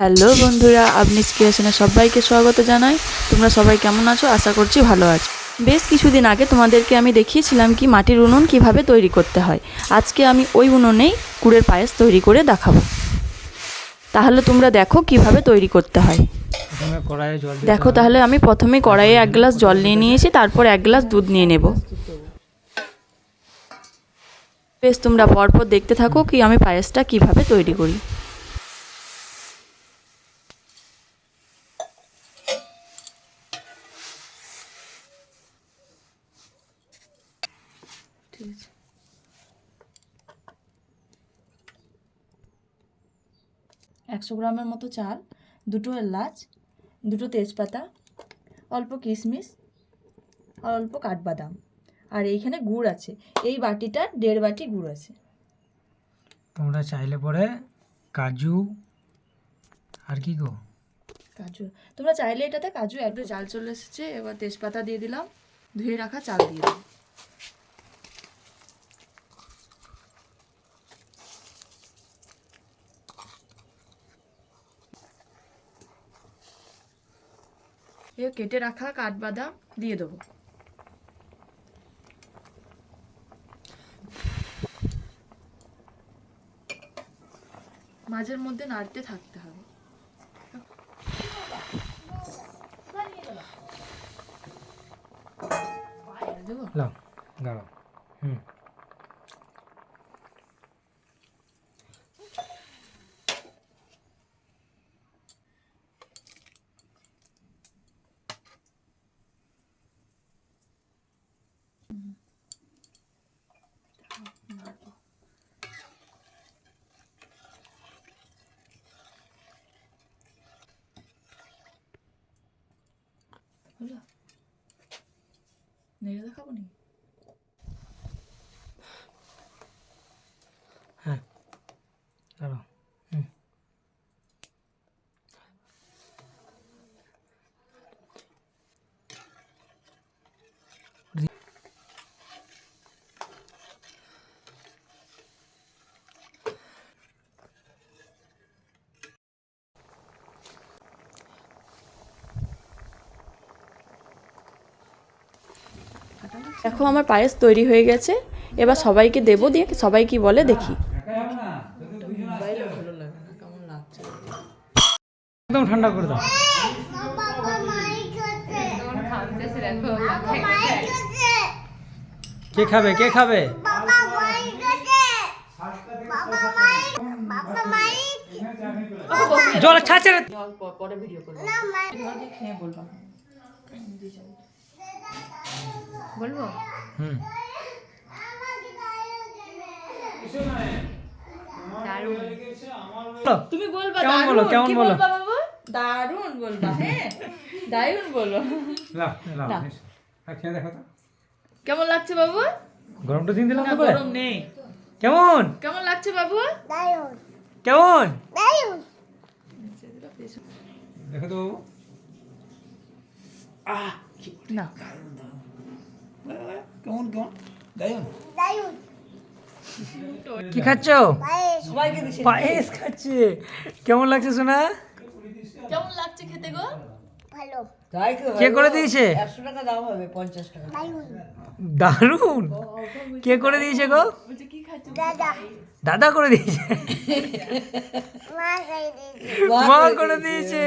Hello বন্ধুরা আপনি ক্রিয়েশনে সবাইকে স্বাগত জানাই। তোমরা সবাই কেমন আছো? আশা করছি ভালো আছো। বেশ কিছুদিন আগে তোমাদেরকে আমি দেখিয়েছিলাম কি মাটির উনুন কীভাবে তৈরি করতে হয়। আজকে আমি ওই উনুনেই গুড়ের পায়েস তৈরি করে দেখাবো। তাহলে তোমরা দেখো কীভাবে তৈরি করতে হয়। দেখো তাহলে আমি প্রথমে কড়াইয়ে এক গ্লাস জল নিয়ে নিয়েছি তারপর এক গ্লাস দুধ নিয়ে নেব। বেশ তোমরা পরপর দেখতে থাকো কি আমি পায়েসটা কীভাবে তৈরি করি। ঠিক আছে একশো গ্রামের মতো চাল দুটো এলাচ দুটো তেজপাতা অল্প কিশমিশ আর অল্প কাঠবাদাম। আর এইখানে গুড় আছে। এই বাটিটা দেড় বাটি গুড় আছে। তোমরা চাইলে পরে কাজু আর কি গো? কাজু। তোমরা চাইলে এটাতে কাজু একটু জাল চলে এসেছে। এবার তেজপাতা দিয়ে দিলাম। ধুয়ে রাখা চাল দিয়ে দিলাম। কেটে রাখা কাঠবাদাম দিয়ে দেবো। মাঝের মধ্যে নাড়তে থাকতে হবে। দেবো দাঁড়াও হুম। হলো নেড়ে দেখাবো নি হ্যাঁ দাঁড়াও হুম দেখো আমার পায়েস তৈরি হয়ে গেছে। এবার সবাইকে দেবো দিয়ে সবাই কি বলে দেখি। একদম ঠান্ডা করে দাও। কে খাবে কে খাবে? জল রে। পরে ভিডিও করব। খেয়ে বলব। বলব? হুম। তুমি বলবা কেমন বলো, কেমন বলো? দারুণ বলবা হ্যাঁ? দারুণ বলো। কেমন লাগছে বাবু? গরমটা দিন দিলাম না গরম নেই। কেমন? কেমন লাগছে বাবু? কেমন? দেখো তো না কেমন কেমন দায়ন কি খাচ্ছ? পায়েস খাচ্ছে। কেমন লাগছে সোনা? কেমন লাগছে খেতে গো? কে করে দিয়েছে? দারুণ কে করে দিয়েছে গো? দাদা। করে দিয়েছে। মা করে দিয়েছে।